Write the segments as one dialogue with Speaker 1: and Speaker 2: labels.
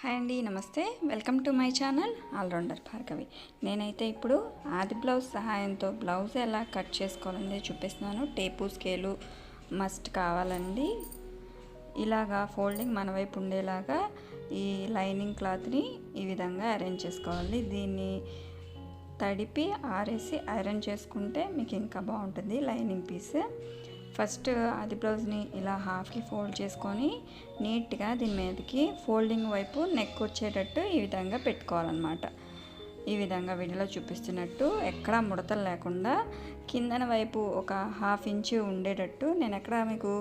Speaker 1: Hi అండి నమస్తే. Welcome to my channel allrounder Bhargavi. నేనైతే ఇప్పుడు ఆది బ్లౌజ్ సహాయంతో బ్లౌజ్ ఎలా కట్ చేసుకోవాలని చూపిస్తున్నాను. టేపు స్కేలు మస్ట్ కావాలండి. ఇలాగా ఫోల్డింగ్ మన వైపు ఉండేలాగా ఈ లైనింగ్ క్లాత్ని ఈ విధంగా అరేంజ్ చేసుకోవాలి. దీన్ని తడిపి ఆరేసి ఐరన్ చేసుకుంటే మీకు ఇంకా బాగుంటుంది లైనింగ్ పీస్. ఫస్ట్ అది బ్లౌజ్ని ఇలా హాఫ్కి ఫోల్డ్ చేసుకొని నీట్గా దీని మీదకి ఫోల్డింగ్ వైపు నెక్ వచ్చేటట్టు ఈ విధంగా పెట్టుకోవాలన్నమాట. ఈ విధంగా వీడియోలో చూపిస్తున్నట్టు ఎక్కడా ముడతలు లేకుండా కిందన వైపు ఒక హాఫ్ ఇంచ్ ఉండేటట్టు నేను ఎక్కడ మీకు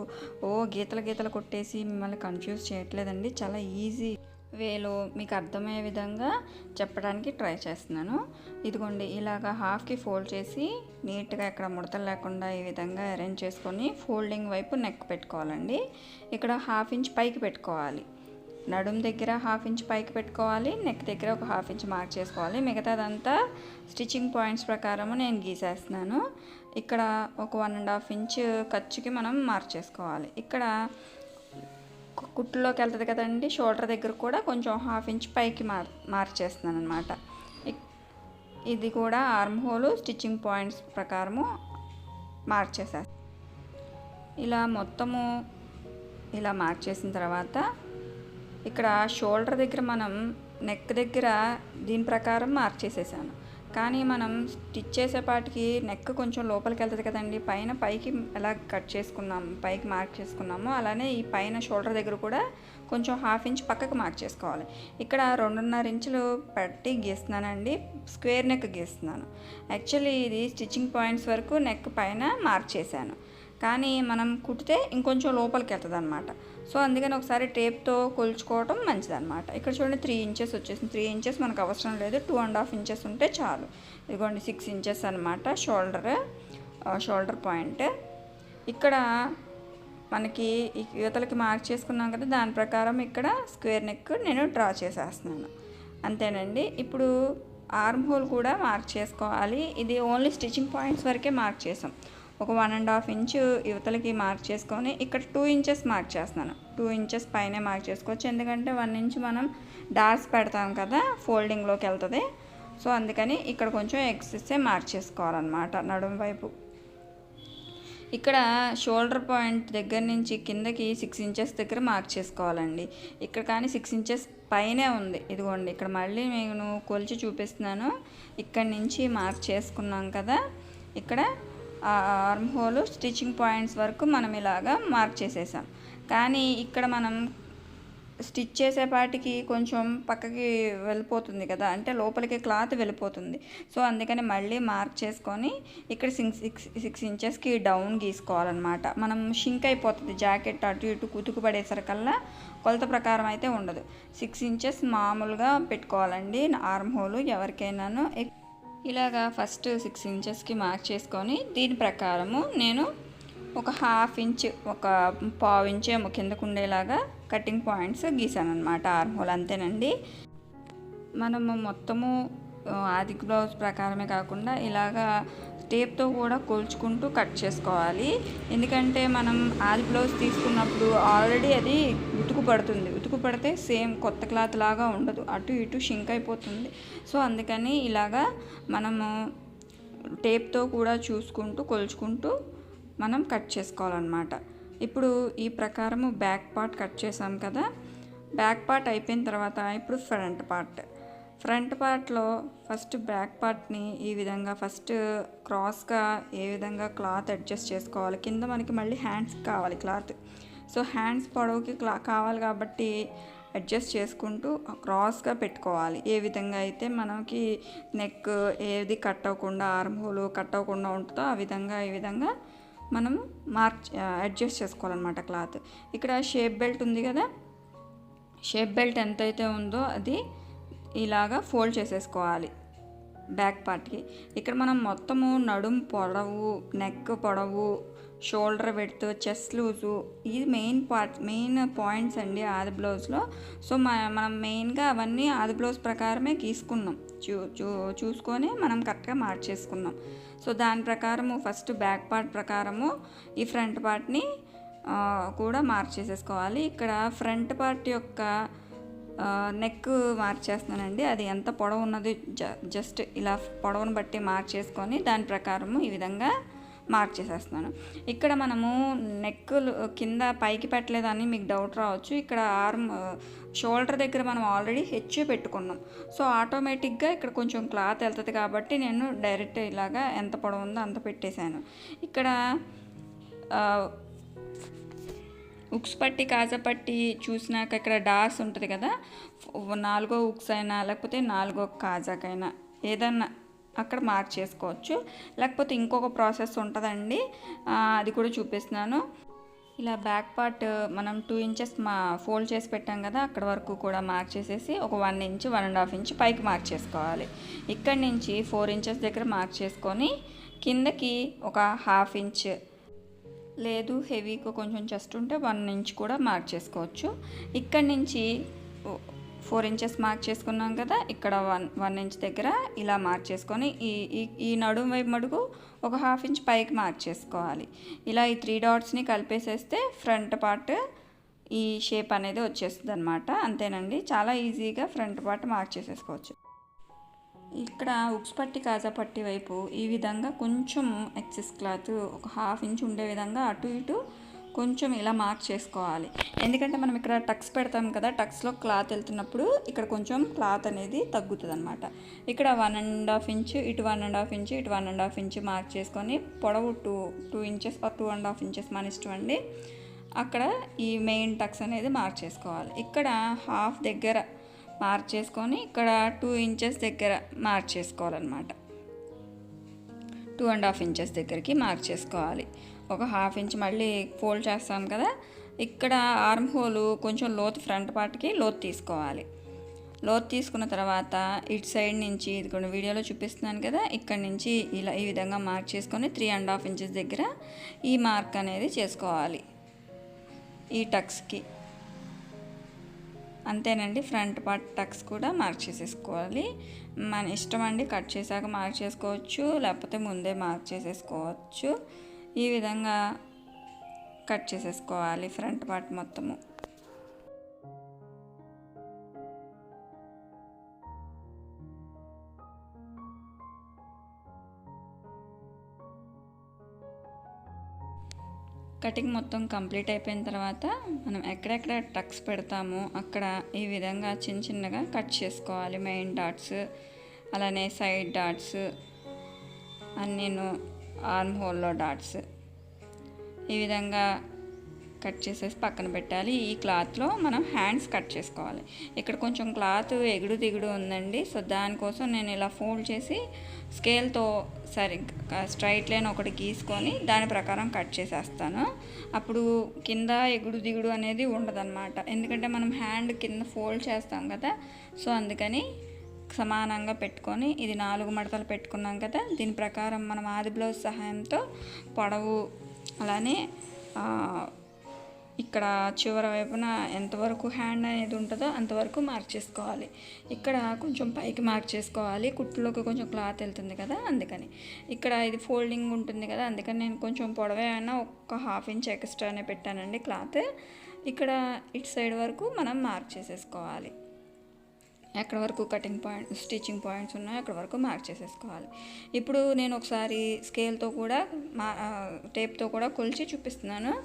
Speaker 1: ఓ గీతలు గీతలు కొట్టేసి మిమ్మల్ని కన్ఫ్యూజ్ చేయట్లేదండి. చాలా ఈజీ వేలో మీకు అర్థమయ్యే విధంగా చెప్పడానికి ట్రై చేస్తున్నాను. ఇదిగోండి ఇలాగ హాఫ్కి ఫోల్డ్ చేసి నీట్గా ఎక్కడ ముడతలు లేకుండా ఈ విధంగా అరేంజ్ చేసుకొని ఫోల్డింగ్ వైపు నెక్ పెట్టుకోవాలండి. ఇక్కడ హాఫ్ ఇంచ్ పైకి పెట్టుకోవాలి. నడుం దగ్గర హాఫ్ ఇంచ్ పైకి పెట్టుకోవాలి నెక్ దగ్గర ఒక హాఫ్ ఇంచ్ మార్క్ చేసుకోవాలి. మిగతాదంతా స్టిచ్చింగ్ పాయింట్స్ ప్రకారం నేను గీసేస్తున్నాను. ఇక్కడ ఒక వన్ అండ్ హాఫ్ ఇంచ్ ఖర్చుకి మనం మార్క్ చేసుకోవాలి. ఇక్కడ కుట్టులోకి వెళ్తుంది కదండి. షోల్డర్ దగ్గర కూడా కొంచెం హాఫ్ ఇంచ్ పైకి మార్ మార్చేస్తున్నాను అనమాట ఇది కూడా ఆర్మ్ హోల్ స్టిచ్చింగ్ పాయింట్స్ ప్రకారము మార్చేసాను ఇలా మొత్తము ఇలా మార్చేసిన తర్వాత ఇక్కడ షోల్డర్ దగ్గర మనం నెక్ దగ్గర దీని ప్రకారం మార్చేసేసాను. కానీ మనం స్టిచ్ చేసేపాటికి నెక్ కొంచెం లోపలికి వెళ్తుంది కదండి. పైన పైకి ఎలా కట్ చేసుకున్నాము పైకి మార్క్ చేసుకున్నామో అలానే ఈ పైన షోల్డర్ దగ్గర కూడా కొంచెం హాఫ్ ఇంచ్ పక్కకు మార్క్ చేసుకోవాలి. ఇక్కడ రెండున్నర ఇంచులు పెట్టి గీస్తున్నానండి. స్క్వేర్ నెక్ గీస్తున్నాను. యాక్చువల్లీ ఇది స్టిచ్చింగ్ పాయింట్స్ వరకు నెక్ పైన మార్క్ చేశాను. కానీ మనం కుట్టితే ఇంకొంచెం లోపలికి వెళ్తుంది అనమాట సో అందుకని ఒకసారి టేప్తో కొలుచుకోవటం మంచిదన్నమాట. ఇక్కడ చూడండి త్రీ ఇంచెస్ వచ్చేసింది. త్రీ ఇంచెస్ మనకు అవసరం లేదు. టూ అండ్ హాఫ్ ఇంచెస్ ఉంటే చాలు. ఇదిగోండి సిక్స్ ఇంచెస్ అనమాట షోల్డర్ షోల్డర్ పాయింట్. ఇక్కడ మనకి ఇవతలకి యువతలకి మార్క్ చేసుకున్నాం కదా దాని ప్రకారం ఇక్కడ స్క్వేర్ నెక్ నేను డ్రా చేసేస్తున్నాను. అంతేనండి. ఇప్పుడు ఆర్మ్ హోల్ కూడా మార్క్ చేసుకోవాలి. ఇది ఓన్లీ స్టిచ్చింగ్ పాయింట్స్ వరకే మార్క్ చేసాం. ఒక వన్ అండ్ హాఫ్ ఇంచు యువతలకి మార్క్ చేసుకొని ఇక్కడ టూ ఇంచెస్ మార్క్ చేస్తున్నాను. టూ ఇంచెస్ పైనే మార్క్ చేసుకోవచ్చు. ఎందుకంటే వన్ ఇంచ్ మనం డార్స్ పెడతాం కదా ఫోల్డింగ్లోకి వెళ్తుంది. సో అందుకని ఇక్కడ కొంచెం ఎక్సెస్సే మార్క్ చేసుకోవాలన్నమాట నడుము వైపు. ఇక్కడ షోల్డర్ పాయింట్ దగ్గర నుంచి కిందకి సిక్స్ ఇంచెస్ దగ్గర మార్క్ చేసుకోవాలండి. ఇక్కడ కానీ సిక్స్ ఇంచెస్ పైనే ఉంది. ఇదిగోండి ఇక్కడ మళ్ళీ నేను కొలిచి చూపిస్తున్నాను. ఇక్కడ నుంచి మార్క్ చేసుకున్నాం కదా ఇక్కడ ఆర్మ్ హోల్ స్టిచ్చింగ్ పాయింట్స్ వరకు మనం ఇలాగా మార్క్ చేసేసాం. కానీ ఇక్కడ మనం స్టిచ్ చేసేపాటికి కొంచెం పక్కకి వెళ్ళిపోతుంది కదా అంటే లోపలికి క్లాత్ వెళ్ళిపోతుంది. సో అందుకని మళ్ళీ మార్క్ చేసుకొని ఇక్కడ సిక్స్ సిక్స్ సిక్స్ ఇంచెస్కి డౌన్ గీసుకోవాలన్నమాట. మనం షింక్ అయిపోతుంది జాకెట్ అటు ఇటు కుతుకు పడేసరికల్లా కొలత ప్రకారం అయితే ఉండదు. సిక్స్ ఇంచెస్ మామూలుగా పెట్టుకోవాలండి ఆర్మ్ హోల్ ఎవరికైనాను. ఇలాగా ఫస్ట్ సిక్స్ ఇంచెస్కి మార్క్ చేసుకొని దీని ప్రకారము నేను ఒక హాఫ్ ఇంచ్ ఒక పావు ఇంచ్ ఏమో కిందకు ఉండేలాగా కటింగ్ పాయింట్స్ గీసాను అనమాట ఆర్మ్ హోల్ అంతేనండి. మనము మొత్తము ఆది బ్లౌజ్ ప్రకారమే కాకుండా ఇలాగా టేప్తో కూడా కొలుచుకుంటూ కట్ చేసుకోవాలి. ఎందుకంటే మనం ఆది బ్లౌజ్ తీసుకున్నప్పుడు ఆల్రెడీ అది ఉతుకు పడుతుంది. ఉతుకు పడితే సేమ్ కొత్త క్లాత్ లాగా ఉండదు. అటు ఇటు షింక్ అయిపోతుంది. సో అందుకని ఇలాగా మనము టేప్తో కూడా చూసుకుంటూ కొలుచుకుంటూ మనం కట్ చేసుకోవాలన్నమాట. ఇప్పుడు ఈ ప్రకారము బ్యాక్ పార్ట్ కట్ చేసాం కదా. బ్యాక్ పార్ట్ అయిపోయిన తర్వాత ఇప్పుడు ఫ్రంట్ పార్ట్. ఫ్రంట్ పార్ట్లో ఫస్ట్ బ్యాక్ పార్ట్ని ఈ విధంగా ఫస్ట్ క్రాస్గా ఏ విధంగా క్లాత్ అడ్జస్ట్ చేసుకోవాలి. కింద మనకి మళ్ళీ హ్యాండ్స్ కావాలి క్లాత్. సో హ్యాండ్స్ పొడవుకి క్లా కావాలి కాబట్టి అడ్జస్ట్ చేసుకుంటూ క్రాస్గా పెట్టుకోవాలి. ఏ విధంగా అయితే మనకి నెక్ ఏది కట్ అవ్వకుండా ఆర్మ్ హోల్ కట్ అవ్వకుండా ఉంటుందో ఆ విధంగా ఈ విధంగా మనము మార్క్ అడ్జస్ట్ చేసుకోవాలన్నమాట క్లాత్. ఇక్కడ షేప్ బెల్ట్ ఉంది కదా? షేప్ బెల్ట్ ఎంతైతే ఉందో అది ఇలాగా ఫోల్డ్ చేసేసుకోవాలి. బ్యాక్ పార్ట్కి. ఇక్కడ మనం మొత్తము నడుం పొడవు నెక్ పొడవు షోల్డర్ పెడుతూ చెస్ట్ లూజు ఇది మెయిన్ పార్ట్ మెయిన్ పాయింట్స్ అండి ఆది బ్లౌజ్లో. సో మనం మెయిన్గా అవన్నీ ఆది బ్లౌజ్ ప్రకారమే గీసుకున్నాం. చూ చూ చూసుకొని మనం కరెక్ట్గా మార్చేసుకున్నాం సో దాని ప్రకారము ఫస్ట్ బ్యాక్ పార్ట్ ప్రకారము ఈ ఫ్రంట్ పార్ట్ని కూడా మార్చేసేసుకోవాలి ఇక్కడ ఫ్రంట్ పార్ట్ యొక్క నెక్ మార్చేస్తున్నానండి. అది ఎంత పొడవు ఉన్నది జ జస్ట్ ఇలా పొడవును బట్టి మార్చేసుకొని దాని ప్రకారము ఈ విధంగా మార్క్ చేసేస్తున్నాను ఇక్కడ మనము నెక్కులు కింద పైకి పెట్టలేదని మీకు డౌట్ రావచ్చు. ఇక్కడ ఆర్మ్ షోల్డర్ దగ్గర మనం ఆల్రెడీ హెచ్ పెట్టుకున్నాం. సో ఆటోమేటిక్గా ఇక్కడ కొంచెం క్లాత్ వెళ్తుంది కాబట్టి నేను డైరెక్ట్ ఇలాగా ఎంత పొడవు ఉందో అంత పెట్టేశాను. ఇక్కడ ఉక్స్ పట్టి కాజా పట్టి చూసినాక ఇక్కడ డార్స్ ఉంటుంది కదా నాలుగో ఉక్స్ అయినా లేకపోతే నాలుగో కాజాకైనా ఏదన్నా అక్కడ మార్క్ చేసుకోవచ్చు. లేకపోతే ఇంకొక ప్రాసెస్ ఉంటుందండి. అది కూడా చూపిస్తున్నాను. ఇలా బ్యాక్ పార్ట్ మనం టూ ఇంచెస్ మా ఫోల్డ్ చేసి పెట్టాం కదా అక్కడ వరకు కూడా మార్క్ చేసేసి ఒక one inch one and half inch పైకి మార్క్ చేసుకోవాలి. ఇక్కడి నుంచి ఫోర్ ఇంచెస్ దగ్గర మార్క్ చేసుకొని కిందకి ఒక హాఫ్ ఇంచ్ లేదు హెవీగా కొంచెం చెస్ట్ ఉంటే వన్ ఇంచ్ కూడా మార్క్ చేసుకోవచ్చు. ఇక్కడి నుంచి ఫోర్ ఇంచెస్ మార్క్ చేసుకున్నాం కదా ఇక్కడ వన్ వన్ ఇంచ్ దగ్గర ఇలా మార్క్ చేసుకొని ఈ ఈ- ఈ నడుము వైపు మడుగు ఒక హాఫ్ ఇంచ్ పైకి మార్క్ చేసుకోవాలి. ఇలా ఈ త్రీ డాట్స్ని కలిపేసేస్తే ఫ్రంట్ పార్ట్ ఈ షేప్ అనేది వచ్చేస్తుంది అనమాట అంతేనండి. చాలా ఈజీగా ఫ్రంట్ పార్ట్ మార్క్ చేసేసుకోవచ్చు. ఇక్కడ ఉక్స్ పట్టి కాజా పట్టి వైపు ఈ విధంగా కొంచెం ఎక్సెస్ క్లాత్ ఒక హాఫ్ ఇంచ్ ఉండే విధంగా అటు ఇటు కొంచెం ఇలా మార్క్ చేసుకోవాలి. ఎందుకంటే మనం ఇక్కడ టక్స్ పెడతాం కదా టక్స్లో క్లాత్ వెళ్తున్నప్పుడు ఇక్కడ కొంచెం క్లాత్ అనేది తగ్గుతుంది అనమాట ఇక్కడ వన్ అండ్ హాఫ్ ఇంచ్ ఇటు వన్ అండ్ హాఫ్ ఇంచ్ ఇటు one and half inch mark చేసుకొని పొడవు two two inches or two and half inches మన ఇష్టం అండి. అక్కడ ఈ మెయిన్ టక్స్ అనేది మార్క్ చేసుకోవాలి. ఇక్కడ హాఫ్ దగ్గర మార్క్ చేసుకొని ఇక్కడ టూ ఇంచెస్ దగ్గర మార్క్ చేసుకోవాలన్నమాట టూ అండ్ హాఫ్ ఇంచెస్ దగ్గరికి మార్క్ చేసుకోవాలి ఒక హాఫ్ ఇంచ్ మళ్ళీ ఫోల్డ్ చేస్తాం కదా ఇక్కడ ఆర్మ్ హోల్ కొంచెం లోతు ఫ్రంట్ పార్ట్కి లోతు తీసుకోవాలి. లోతు తీసుకున్న తర్వాత ఇటు సైడ్ నుంచి ఇది కొన్ని వీడియోలో చూపిస్తున్నాను కదా ఇక్కడ నుంచి ఇలా ఈ విధంగా మార్క్ చేసుకొని త్రీ అండ్ హాఫ్ ఇంచెస్ దగ్గర ఈ మార్క్ అనేది చేసుకోవాలి. ఈ టక్స్కి అంతేనండి. ఫ్రంట్ పార్ట్ టక్స్ కూడా మార్క్ చేసేసుకోవాలి. మన ఇష్టం అండి కట్ చేశాక మార్క్ చేసుకోవచ్చు లేకపోతే ముందే మార్క్ చేసేసుకోవచ్చు. ఈ విధంగా కట్ చేసేసుకోవాలి ఫ్రంట్ పార్ట్ మొత్తము. కటింగ్ మొత్తం కంప్లీట్ అయిపోయిన తర్వాత మనం ఎక్కడెక్కడ టక్స్ పెడతామో అక్కడ ఈ విధంగా చిన్న చిన్నగా కట్ చేసుకోవాలి. మెయిన్ డాట్స్ అలానే సైడ్ డాట్స్ అన్నీను ఆర్మ్ హోల్లో డాట్స్. ఈ విధంగా కట్ చేసేసి పక్కన పెట్టాలి. ఈ క్లాత్లో మనం హ్యాండ్స్ కట్ చేసుకోవాలి. ఇక్కడ కొంచెం క్లాత్ ఎగుడు దిగుడు ఉందండి. సో దానికోసం నేను ఇలా ఫోల్డ్ చేసి స్కేల్తో సరిగ్గా స్ట్రైట్ లైన్ ఒకటి గీసుకొని దాని ప్రకారం కట్ చేసేస్తాను. అప్పుడు కింద ఎగుడు దిగుడు అనేది ఉండదన్నమాట. ఎందుకంటే మనం హ్యాండ్ కింద ఫోల్డ్ చేస్తాం కదా. సో అందుకని సమానంగా పెట్టుకొని ఇది నాలుగు మడతలు పెట్టుకున్నాం కదా. దీని ప్రకారం మనం ఆది బ్లౌజ్ సహాయంతో పొడవు అలానే ఇక్కడ చివరి వైపున ఎంతవరకు హ్యాండ్ అనేది ఉంటుందో అంతవరకు మార్క్ చేసుకోవాలి. ఇక్కడ కొంచెం పైకి మార్క్ చేసుకోవాలి. కుట్టులోకి కొంచెం క్లాత్ వెళ్తుంది కదా అందుకని. ఇక్కడ ఇది ఫోల్డింగ్ ఉంటుంది కదా అందుకని నేను కొంచెం పొడవే అయినా ఒక హాఫ్ ఇంచ్ ఎక్స్ట్రానే పెట్టానండి క్లాత్ ఇక్కడ ఇటు సైడ్ వరకు మనం మార్క్ చేసేసుకోవాలి. ఎక్కడ వరకు కటింగ్ పాయింట్ స్టిచ్చింగ్ పాయింట్స్ ఉన్నాయో అక్కడ వరకు మార్క్ చేసేసుకోవాలి. ఇప్పుడు నేను ఒకసారి స్కేల్తో కూడా మా టేప్తో కూడా కొలిచి చూపిస్తున్నాను.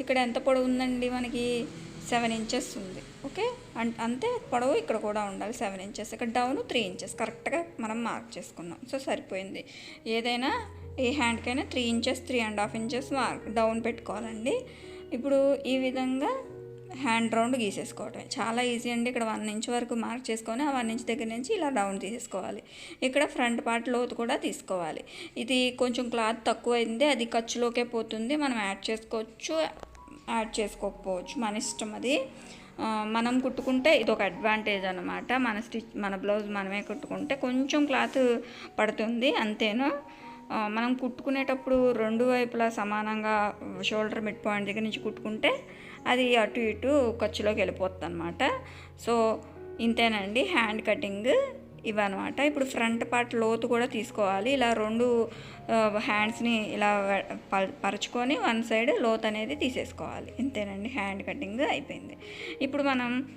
Speaker 1: ఇక్కడ ఎంత పొడవు ఉందండి మనకి? సెవెన్ ఇంచెస్ ఉంది. ఓకే? అంతే పొడవు ఇక్కడ కూడా ఉండాలి. Seven inches. ఇక్కడ డౌన్ త్రీ ఇంచెస్. కరెక్ట్గా మనం మార్క్ చేసుకున్నాం. సో సరిపోయింది. ఏదైనా ఏ హ్యాండ్కైనా three inches three and half inches mark down పెట్టుకోవాలండి. ఇప్పుడు ఈ విధంగా హ్యాండ్ రౌండ్ గీసేసుకోవటం చాలా ఈజీ అండి ఇక్కడ వన్ ఇంచ్ వరకు మార్క్ చేసుకొని ఆ వన్ ఇంచ్ దగ్గర నుంచి ఇలా రౌండ్ తీసేసుకోవాలి. ఇక్కడ ఫ్రంట్ పార్ట్ లోతు కూడా తీసుకోవాలి. ఇది కొంచెం క్లాత్ తక్కువ అయింది అది ఖర్చులోకే పోతుంది. మనం యాడ్ చేసుకోవచ్చు యాడ్ చేసుకోకపోవచ్చు. మన ఇష్టం అది. మనం కుట్టుకుంటే ఇది ఒక అడ్వాంటేజ్ అనమాట మన స్టిచ్ మన బ్లౌజ్ మనమే కుట్టుకుంటే కొంచెం క్లాత్ పడుతుంది అంతేను? మనం కుట్టుకునేటప్పుడు రెండు వైపులా సమానంగా షోల్డర్ మిడ్ పాయింట్ దగ్గర నుంచి కుట్టుకుంటే అది అటు ఇటు ఖర్చులోకి వెళ్ళిపోతుంది అనమాట సో ఇంతేనండి. హ్యాండ్ కటింగ్ ఇవన్నమాట. ఇప్పుడు ఫ్రంట్ పార్ట్ లోతు కూడా తీసుకోవాలి. ఇలా రెండు హ్యాండ్స్ని ఇలా పరుచుకొని వన్ సైడ్ లోత్ అనేది తీసేసుకోవాలి. ఇంతేనండి. హ్యాండ్ కటింగ్ అయిపోయింది. ఇప్పుడు మనం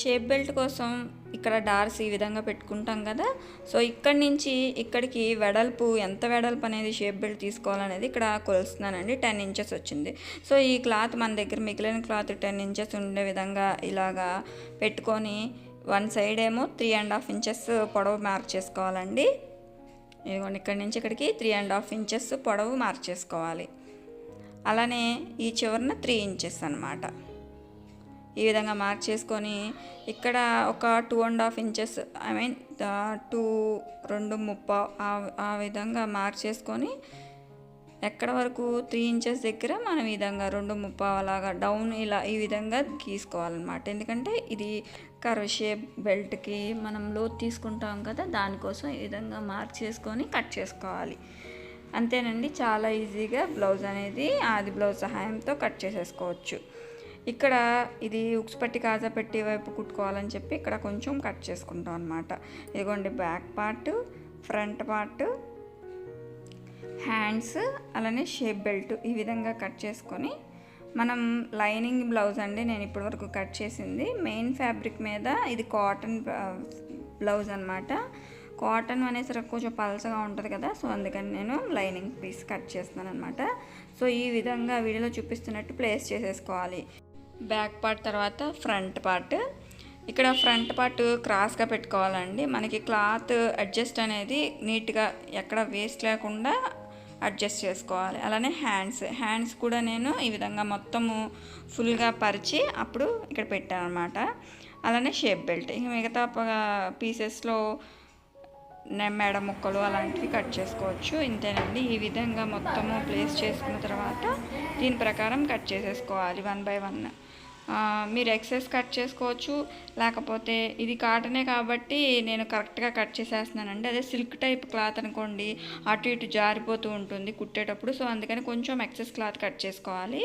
Speaker 1: షేప్ బెల్ట్ కోసం ఇక్కడ డార్స్ ఈ విధంగా పెట్టుకుంటాం కదా. సో ఇక్కడి నుంచి ఇక్కడికి వెడల్పు ఎంత వెడల్పు అనేది షేప్ బెల్ట్ తీసుకోవాలనేది ఇక్కడ కొలుస్తున్నానండి. టెన్ ఇంచెస్ వచ్చింది. సో ఈ క్లాత్ మన దగ్గర మిగిలిన క్లాత్ టెన్ ఇంచెస్ ఉండే విధంగా ఇలాగా పెట్టుకొని వన్ సైడ్ ఏమో త్రీ అండ్ హాఫ్ ఇంచెస్ పొడవు మార్క్ చేసుకోవాలండి. ఇదిగోండి ఇక్కడి నుంచి ఇక్కడికి త్రీ అండ్ హాఫ్ ఇంచెస్ పొడవు మార్క్ చేసుకోవాలి. అలానే ఈ చివరన త్రీ ఇంచెస్ అనమాట ఈ విధంగా మార్క్ చేసుకొని ఇక్కడ ఒక two and half inches I mean two రెండు ముప్ప ఆ విధంగా మార్క్ చేసుకొని ఎక్కడ వరకు త్రీ ఇంచెస్ దగ్గర మనం ఈ విధంగా రెండు ముప్ప అలాగా డౌన్ ఇలా ఈ విధంగా గీసుకోవాలన్నమాట. ఎందుకంటే ఇది కర్వ్ షేప్ బెల్ట్కి మనం లోత్ తీసుకుంటాం కదా దానికోసం ఈ విధంగా మార్క్ చేసుకొని కట్ చేసుకోవాలి. అంతేనండి చాలా ఈజీగా బ్లౌజ్ అనేది ఆది బ్లౌజ్ సహాయంతో కట్ చేసేసుకోవచ్చు. ఇక్కడ ఇది ఉక్స్ పట్టి కాజా పెట్టి వైపు కుట్టుకోవాలని చెప్పి ఇక్కడ కొంచెం కట్ చేసుకుంటాం అనమాట ఇదిగోండి back part front part hands అలానే షేప్ బెల్ట్ ఈ విధంగా కట్ చేసుకొని మనం లైనింగ్ బ్లౌజ్ అండి నేను ఇప్పటివరకు కట్ చేసింది. మెయిన్ ఫ్యాబ్రిక్ మీద ఇది కాటన్ బ్లౌజ్ అనమాట కాటన్ అనేసరికి కొంచెం పలసగా ఉంటుంది కదా సో అందుకని నేను లైనింగ్ పీస్ కట్ చేస్తున్నాను అనమాట సో ఈ విధంగా వీడియోలో చూపిస్తున్నట్టు ప్లేస్ చేసేసుకోవాలి. బ్యాక్ పార్ట్ తర్వాత ఫ్రంట్ పార్ట్. ఇక్కడ ఫ్రంట్ పార్ట్ క్రాస్గా పెట్టుకోవాలండి. మనకి క్లాత్ అడ్జస్ట్ అనేది నీట్గా ఎక్కడ వేస్ట్ లేకుండా అడ్జస్ట్ చేసుకోవాలి. అలానే హ్యాండ్స్. హ్యాండ్స్ కూడా నేను ఈ విధంగా మొత్తము ఫుల్గా పరిచి అప్పుడు ఇక్కడ పెట్టాను అనమాట అలానే షేప్ బెల్ట్. ఇక మిగతా పీసెస్లో మెడ ముక్కలు అలాంటివి కట్ చేసుకోవచ్చు. ఇంతేనండి. ఈ విధంగా మొత్తము ప్లేస్ చేసుకున్న తర్వాత దీని ప్రకారం కట్ చేసేసుకోవాలి వన్ బై వన్. మీరు ఎక్సెస్ కట్ చేసుకోవచ్చు. లేకపోతే ఇది కాటనే కాబట్టి నేను కరెక్ట్గా కట్ చేసేస్తున్నానండి. అదే సిల్క్ టైప్ క్లాత్ అనుకోండి అటు ఇటు జారిపోతూ ఉంటుంది కుట్టేటప్పుడు. సో అందుకని కొంచెం ఎక్సెస్ క్లాత్ కట్ చేసుకోవాలి.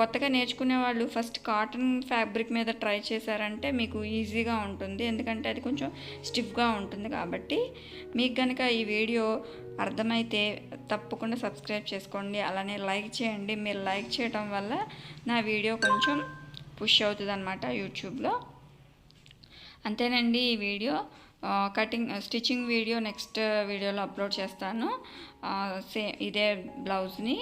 Speaker 1: కొత్తగా నేర్చుకునే వాళ్ళు ఫస్ట్ కాటన్ ఫ్యాబ్రిక్ మీద ట్రై చేశారంటే మీకు ఈజీగా ఉంటుంది. ఎందుకంటే అది కొంచెం స్టిఫ్గా ఉంటుంది కాబట్టి. మీకు కనుక ఈ వీడియో అర్థమైతే తప్పకుండా సబ్స్క్రైబ్ చేసుకోండి. అలానే లైక్ చేయండి. మీరు లైక్ చేయడం వల్ల నా వీడియో కొంచెం పుష్ అవుతుంది అనమాట యూట్యూబ్లో. అంతేనండి ఈ video. Cutting stitching video next వీడియోలో అప్లోడ్ చేస్తాను. సే ఇదే బ్లౌజ్ని.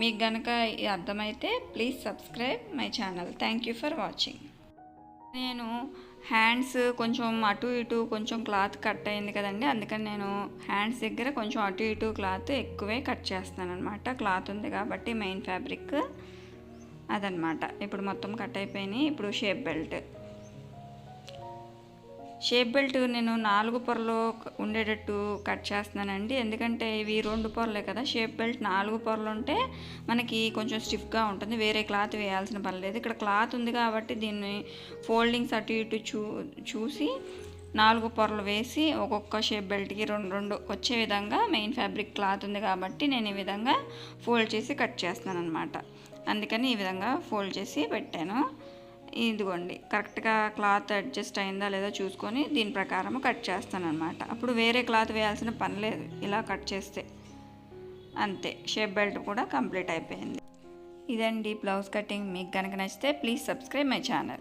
Speaker 1: మీకు కనుక అర్థమైతే please subscribe my channel. Thank you for watching. నేను హ్యాండ్స్ కొంచెం అటు ఇటు కొంచెం క్లాత్ కట్ అయింది కదండి అందుకని నేను హ్యాండ్స్ దగ్గర కొంచెం అటు ఇటు క్లాత్ ఎక్కువే కట్ చేస్తాను అనమాట క్లాత్ ఉంది కాబట్టి మెయిన్ ఫ్యాబ్రిక్. అదనమాట ఇప్పుడు మొత్తం కట్ అయిపోయినాయి. ఇప్పుడు షేప్ బెల్ట్. షేప్ బెల్ట్ నేను నాలుగు పొరలు ఉండేటట్టు కట్ చేస్తున్నానండి. ఎందుకంటే ఇవి రెండు పొరలే కదా. షేప్ బెల్ట్ నాలుగు పొరలు ఉంటే మనకి కొంచెం స్టిఫ్గా ఉంటుంది. వేరే క్లాత్ వేయాల్సిన పని లేదు. ఇక్కడ క్లాత్ ఉంది కాబట్టి దీన్ని ఫోల్డింగ్స్ అటు ఇటు చూ చూసి నాలుగు పొరలు వేసి ఒక్కొక్క షేప్ బెల్ట్కి రెండు రెండు వచ్చే విధంగా మెయిన్ ఫ్యాబ్రిక్ క్లాత్ ఉంది కాబట్టి నేను ఈ విధంగా ఫోల్డ్ చేసి కట్ చేస్తున్నాను అనమాట అందుకని ఈ విధంగా ఫోల్డ్ చేసి పెట్టాను. ఇదిగోండి కరెక్ట్గా క్లాత్ అడ్జస్ట్ అయిందా లేదో చూసుకొని దీని ప్రకారం కట్ చేస్తాను అనమాట అప్పుడు వేరే క్లాత్ వేయాల్సిన పని లేదు ఇలా కట్ చేస్తే. అంతే షేప్ బెల్ట్ కూడా కంప్లీట్ అయిపోయింది. ఇదండి బ్లౌజ్ కటింగ్ మీకు కనుక నచ్చితే ప్లీజ్ సబ్స్క్రైబ్ మై ఛానల్.